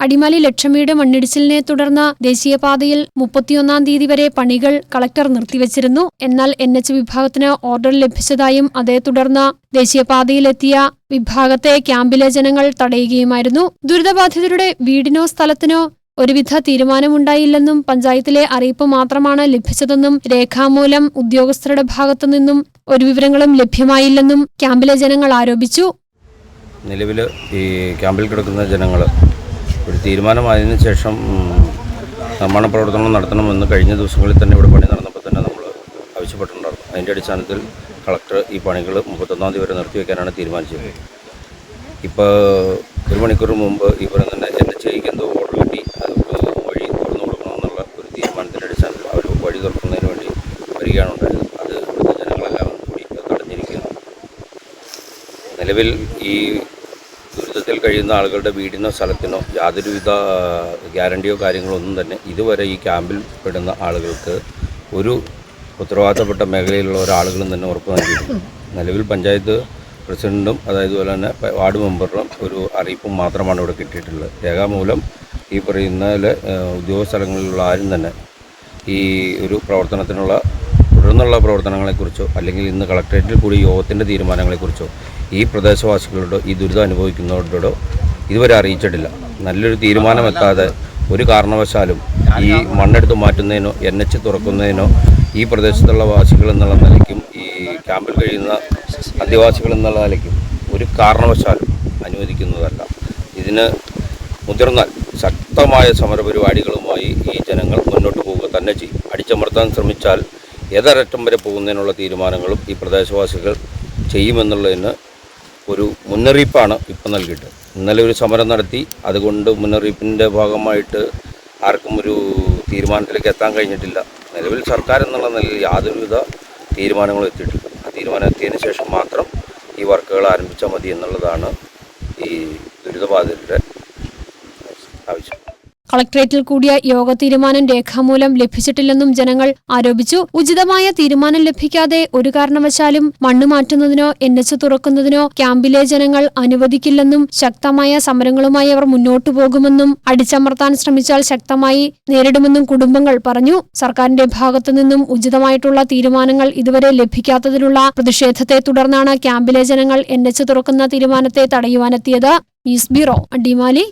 അടിമാലി ലക്ഷമിയുടെ മണ്ണിടിച്ചിലിനെ തുടർന്ന് ദേശീയപാതയിൽ മുപ്പത്തിയൊന്നാം തീയതി വരെ പണികൾ കളക്ടർ നിർത്തിവച്ചിരുന്നു. എന്നാൽ എൻ എച്ച് വിഭാഗത്തിന് ഓർഡർ ലഭിച്ചതായും അതേ തുടർന്ന് ദേശീയപാതയിലെത്തിയ വിഭാഗത്തെ ക്യാമ്പിലെ ജനങ്ങൾ തടയുകയുമായിരുന്നു. ദുരിതബാധിതരുടെ വീടിനോ സ്ഥലത്തിനോ ഒരുവിധ തീരുമാനമുണ്ടായില്ലെന്നും പഞ്ചായത്തിലെ അറിയിപ്പ് മാത്രമാണ് ലഭിച്ചതെന്നും രേഖാമൂലം ഉദ്യോഗസ്ഥരുടെ ഭാഗത്തുനിന്നും ഒരു വിവരങ്ങളും ലഭ്യമായില്ലെന്നും ക്യാമ്പിലെ ജനങ്ങൾ ആരോപിച്ചു. നിലവിൽ ഈ ക്യാമ്പിൽ കിടക്കുന്ന ജനങ്ങൾ ഒരു തീരുമാനമായതിനു ശേഷം നിർമ്മാണ പ്രവർത്തനം നടത്തണമെന്ന് കഴിഞ്ഞ ദിവസങ്ങളിൽ തന്നെ ഇവിടെ പണി നടന്നപ്പോൾ തന്നെ നമ്മൾ ആവശ്യപ്പെട്ടിട്ടുണ്ടായിരുന്നു. അതിന്റെ അടിസ്ഥാനത്തിൽ കളക്ടർ ഈ പണികൾ മുപ്പത്തൊന്നാം തീയതി വരെ നിർത്തിവെക്കാനാണ് തീരുമാനിച്ചത്. ഇപ്പോൾ ഒരു മണിക്കൂർ മുമ്പ് ഈ പറയുന്ന തന്നെ എൻ എച്ച് ഐക്ക് എന്തോ ഓർഡർ കിട്ടി. അവർക്ക് വഴി തുറന്നു കൊടുക്കണമെന്നുള്ള ഒരു തീരുമാനത്തിന്റെ അടിസ്ഥാനത്തിൽ അവർ വഴി തുറക്കുന്നതിന് വേണ്ടി വരികയാണ് അത് ജനങ്ങളെല്ലാം കൂടി തടഞ്ഞിരിക്കുന്നു നിലവിൽ ഈ ദുരിതത്തിൽ കഴിയുന്ന ആളുകളുടെ വീടിനോ സ്ഥലത്തിനോ യാതൊരുവിധ ഗ്യാരണ്ടിയോ കാര്യങ്ങളോ ഒന്നും തന്നെ ഇതുവരെ ഈ ക്യാമ്പിൽ പെടുന്ന ആളുകൾക്ക് ഒരു ഉത്തരവാദിത്തപ്പെട്ട മേഖലയിലുള്ള ഒരാളുകളും തന്നെ ഉറപ്പ് നൽകിയിട്ടുണ്ട് നിലവിൽ പഞ്ചായത്ത് പ്രസിഡന്റും അതായത് പോലെ തന്നെ വാർഡ് മെമ്പറിനും ഒരു അറിയിപ്പും മാത്രമാണ് ഇവിടെ കിട്ടിയിട്ടുള്ളത്. രേഖാമൂലം ഈ പറയുന്ന ഉദ്യോഗസ്ഥലങ്ങളിലുള്ള ആരും തന്നെ ഈ ഒരു പ്രവർത്തനത്തിനുള്ള തുടർന്നുള്ള പ്രവർത്തനങ്ങളെക്കുറിച്ചോ അല്ലെങ്കിൽ ഇന്ന് കളക്ടറേറ്റിൽ കൂടി യോഗത്തിന്റെ തീരുമാനങ്ങളെക്കുറിച്ചോ ഈ പ്രദേശവാസികളോടോ ഈ ദുരിതം അനുഭവിക്കുന്നവരോടോ ഇതുവരെ അറിയിച്ചിട്ടില്ല. നല്ലൊരു തീരുമാനമെത്താതെ ഒരു കാരണവശാലും ഈ മണ്ണെടുത്ത് മാറ്റുന്നതിനോ എൻ എച്ച് തുറക്കുന്നതിനോ ഈ പ്രദേശത്തുള്ള വാസികൾ എന്നുള്ള നിലയ്ക്കും ഈ ക്യാമ്പിൽ കഴിയുന്ന അധിവാസികൾ എന്നുള്ള നിലയ്ക്കും ഒരു കാരണവശാലും അനുവദിക്കുന്നതല്ല. ഇതിന് മുതിർന്നാൽ ശക്തമായ സമരപരിപാടികളുമായി ഈ ജനങ്ങൾ മുന്നോട്ട് പോവുക തന്നെ ചെയ്യും. അടിച്ചമർത്താൻ ശ്രമിച്ചാൽ ഏതരറ്റം വരെ പോകുന്നതിനുള്ള തീരുമാനങ്ങളും ഈ പ്രദേശവാസികൾ ചെയ്യുമെന്നുള്ളതിന് ഒരു മുന്നറിയിപ്പാണ് ഇപ്പം നൽകിയിട്ട്. ഇന്നലെ ഒരു സമരം നടത്തി അതുകൊണ്ട് മുന്നറിയിപ്പിന്റെ ഭാഗമായിട്ട് ആർക്കും ഒരു തീരുമാനത്തിലേക്ക് എത്താൻ കഴിഞ്ഞിട്ടില്ല. നിലവിൽ സർക്കാർ എന്നുള്ള നിലയിൽ യാതൊരുവിധ തീരുമാനങ്ങളും എത്തിയിട്ടില്ല. ആ തീരുമാനം എത്തിയതിന് ശേഷം മാത്രം ഈ വർക്കുകൾ ആരംഭിച്ചാൽ മതി എന്നുള്ളതാണ് ഈ ദുരിതബാധിതരുടെ കളക്ടറേറ്റിൽ കൂടിയ യോഗ തീരുമാനം രേഖാമൂലം ലഭിച്ചിട്ടില്ലെന്നും ജനങ്ങൾ ആരോപിച്ചു. ഉചിതമായ തീരുമാനം ലഭിക്കാതെ ഒരു കാരണവശാലും മണ്ണ് മാറ്റുന്നതിനോ എൻ എച്ച് തുറക്കുന്നതിനോ ക്യാമ്പിലെ ജനങ്ങൾ അനുവദിക്കില്ലെന്നും ശക്തമായ സമരങ്ങളുമായി അവർ മുന്നോട്ടു പോകുമെന്നും അടിച്ചമർത്താൻ ശ്രമിച്ചാൽ ശക്തമായി നേരിടുമെന്നും കുടുംബങ്ങൾ പറഞ്ഞു. സർക്കാരിന്റെ ഭാഗത്തു നിന്നും ഉചിതമായിട്ടുള്ള തീരുമാനങ്ങൾ ഇതുവരെ ലഭിക്കാത്തതിലുള്ള പ്രതിഷേധത്തെ തുടർന്നാണ് ക്യാമ്പിലെ ജനങ്ങൾ എൻ എച്ച് തുറക്കുന്ന തീരുമാനത്തെ തടയുവാനെത്തിയത്. News bureau Adimali.